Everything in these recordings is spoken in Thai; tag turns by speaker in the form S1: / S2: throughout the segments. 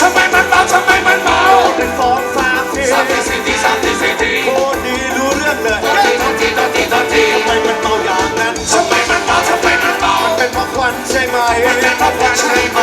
S1: ทำไม
S2: มัน
S1: เมา
S2: ทำไมมันเมาหนึ่งสองสามสี่สามสี่สี่ทีสามสี่สี่ทีโคตรดีรู้เรื่องเลยตอนทีตอนทีตอนทีตอนทีทำไมมันเมาอย่างนั้นทำไมมันเมาทำไมมันเมาเป็นเพราะควันใช่ไหมเป็นเพราะควันใช่ไหม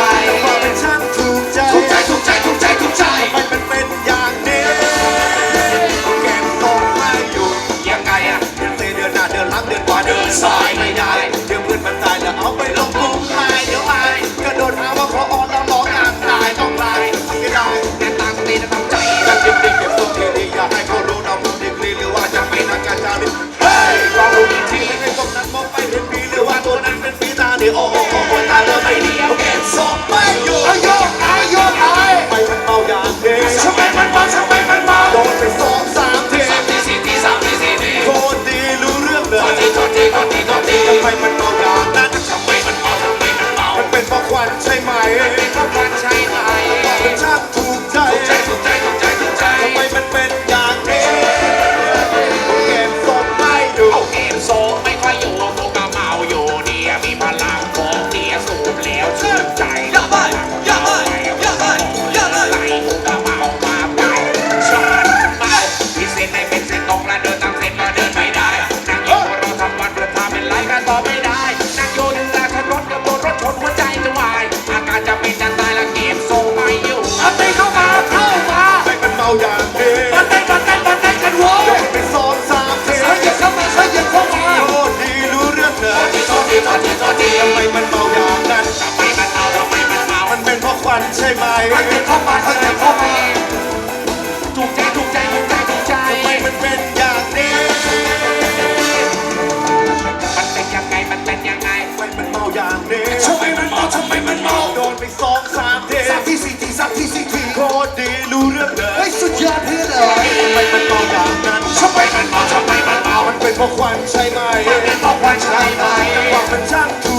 S2: างนี้ทำไมมันเมาทำไมมันเมา
S1: โด
S2: นไปสองสามทีสามที่สี่ทีสักที่สี่ทีโคตรดีรู้เรื่องเลยไม่สุดยอดเพื่อนเยทำไม
S1: มันเมาอย่างนั้น
S2: ทำไมมันเมาทำไมมันเมา
S1: มันเป็นเพราะควันใช่ไหม
S2: มันเป็นเพราะควันใช่ไหม
S1: แต่หวะมันช่างถู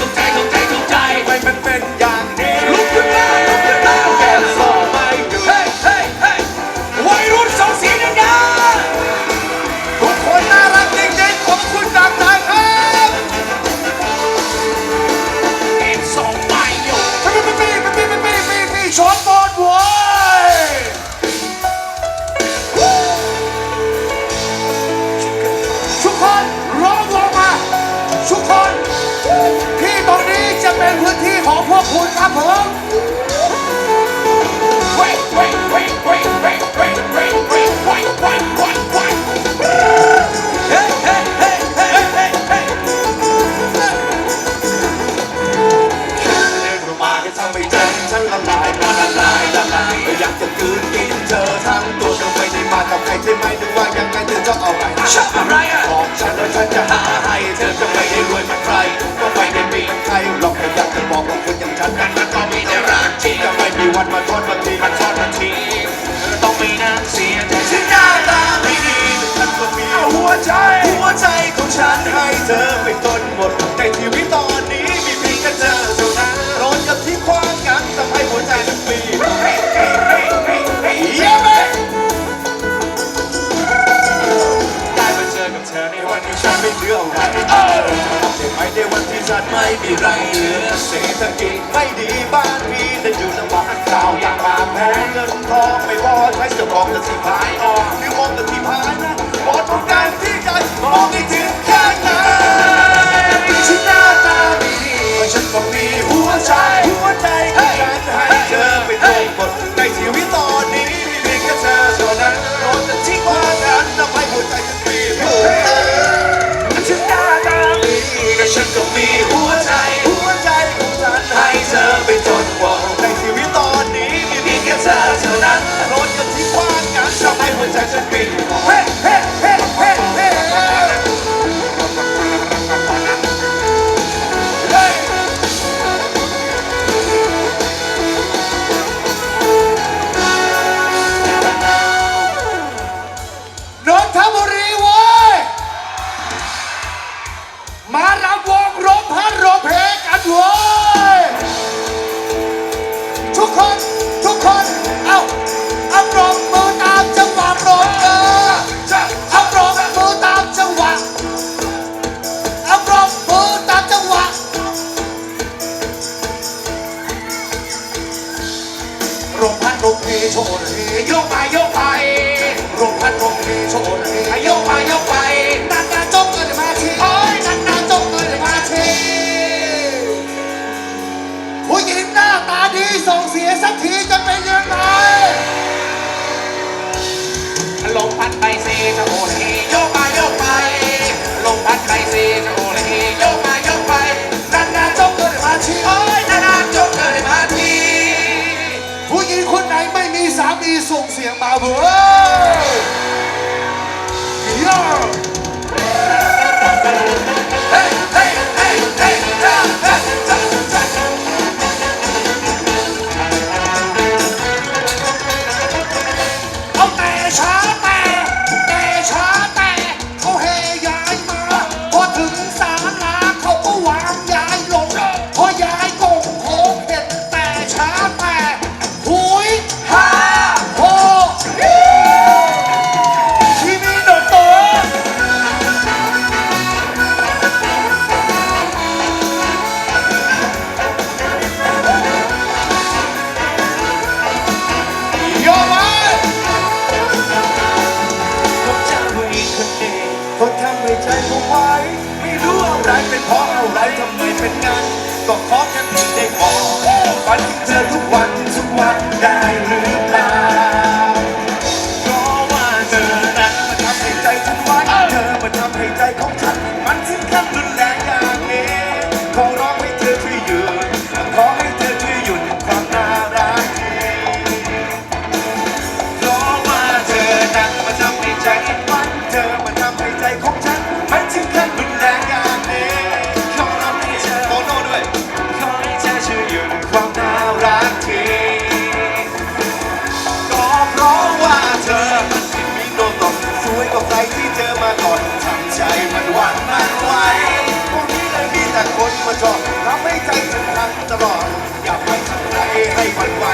S2: ถูกใจ
S1: ชอ
S2: เอาไง
S1: ชอบอะไรอะของฉันแล้วฉันจะหาให้เธอจะไม่ได้รวยเหมือนใครก็ไม่ได้มีใครลองพยายามจะบอกว่าคนอย่างฉันนั้นมันก็มีแต่รักจริงจะไม่มีวันมาทอดมาทีมาทอดมาที
S2: ต้องมีน้ำเสียใจ
S1: ฉันหน้าตาไม่ดีฉันก็มีหัวใจหัวใจของฉันให้เธอไปต้น Goodbye. ชนโยกไปโยก
S2: ไป
S1: รวมพันรวมเทชนโย
S2: กไปโยกไป
S1: นานนานจบเกินมาทีโอ้ยนานนานจบเกินมาทีผู้หญิงหน้าตาดีส่งเสียสักทีจะเป็นยังไง
S2: ลมพันไปเซจะโอ
S1: นเฮ ไว้พวกนี้เลยมี
S2: แต่คน
S1: มาชอบทำให้ใจฉันทั้งตลอด อย่าไปทำใจให้หวั่นไหว